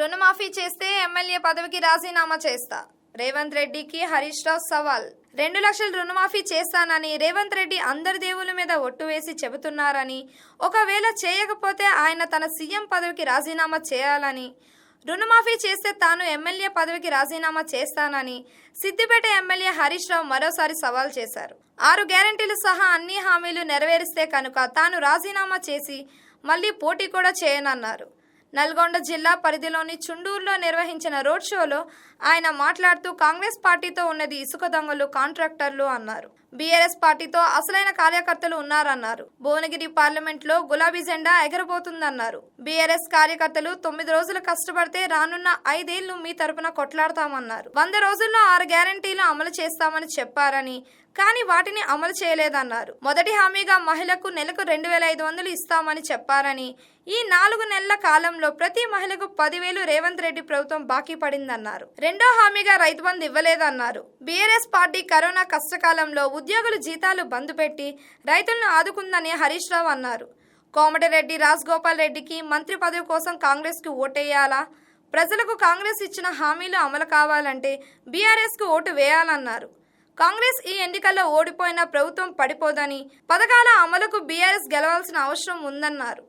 రుణమాఫీ చేస్తే ఎమ్మెల్యే పదవికి రాజీనామా చేస్తా. రేవంత్ రెడ్డికి హరీష్ రావు సవాల్. రెండు లక్షలు రుణమాఫీ చేస్తానని రేవంత్ రెడ్డి అందరి దేవుల మీద ఒట్టు వేసి చెబుతున్నారని ఒకవేళ చేయకపోతే ఆయన తన సీఎం పదవికి రాజీనామా చేయాలని రుణమాఫీ చేస్తే తాను ఎమ్మెల్యే పదవికి రాజీనామా చేస్తానని సిద్దిపేట ఎమ్మెల్యే హరీష్ రావు మరోసారి సవాల్ చేశారు. ఆరు గ్యారంటీలు సహా అన్ని హామీలు నెరవేరిస్తే కనుక తాను రాజీనామా చేసి మళ్ళీ పోటీ కూడా చేయనన్నారు. నల్గొండ జిల్లా పరిధిలోని చుండూరులో నిర్వహించిన రోడ్ షోలో ఆయన మాట్లాడుతూ కాంగ్రెస్ పార్టీతో ఉన్నది ఇసుక దొంగలు కాంట్రాక్టర్లు అన్నారు. బీఆర్ఎస్ పార్టీతో అసలైన కార్యకర్తలు ఉన్నారన్నారు. భువనగిరి పార్లమెంట్లో గులాబీ జెండా ఎగరబోతుందన్నారు. బీఆర్ఎస్ కార్యకర్తలు తొమ్మిది రోజులు కష్టపడితే రానున్న ఐదేళ్ళు మీ తరపున కొట్లాడతామన్నారు. వంద రోజుల్లో ఆరు గ్యారంటీలు అమలు చేస్తామని చెప్పారని కానీ వాటిని అమలు చేయలేదన్నారు. మొదటి హామీగా మహిళకు నెలకు రెండు వేల ఐదు వందలు ఇస్తామని చెప్పారని ఈ నాలుగు నెలల కాలంలో ప్రతి మహిళకు పదివేలు రేవంత్ రెడ్డి ప్రభుత్వం బాకీ పడిందన్నారు. రెండో హామీగా రైతు బంధు ఇవ్వలేదన్నారు. బీఆర్ఎస్ పార్టీ కరోనా కష్టకాలంలో ఉద్యోగులు జీతాలు బంద్ పెట్టి రైతులను ఆదుకుందని హరీష్ రావు అన్నారు. కోమటిరెడ్డి రాజగోపాల్ రెడ్డికి మంత్రి పదవి కోసం కాంగ్రెస్కి ఓటేయాలా? ప్రజలకు కాంగ్రెస్ ఇచ్చిన హామీలు అమలు కావాలంటే బీఆర్ఎస్కు ఓటు వేయాలన్నారు. కాంగ్రెస్ ఈ ఎన్నికల్లో ఓడిపోయినా ప్రభుత్వం పడిపోదని పథకాల అమలుకు బీఆర్ఎస్ గెలవాల్సిన అవసరం ఉందన్నారు.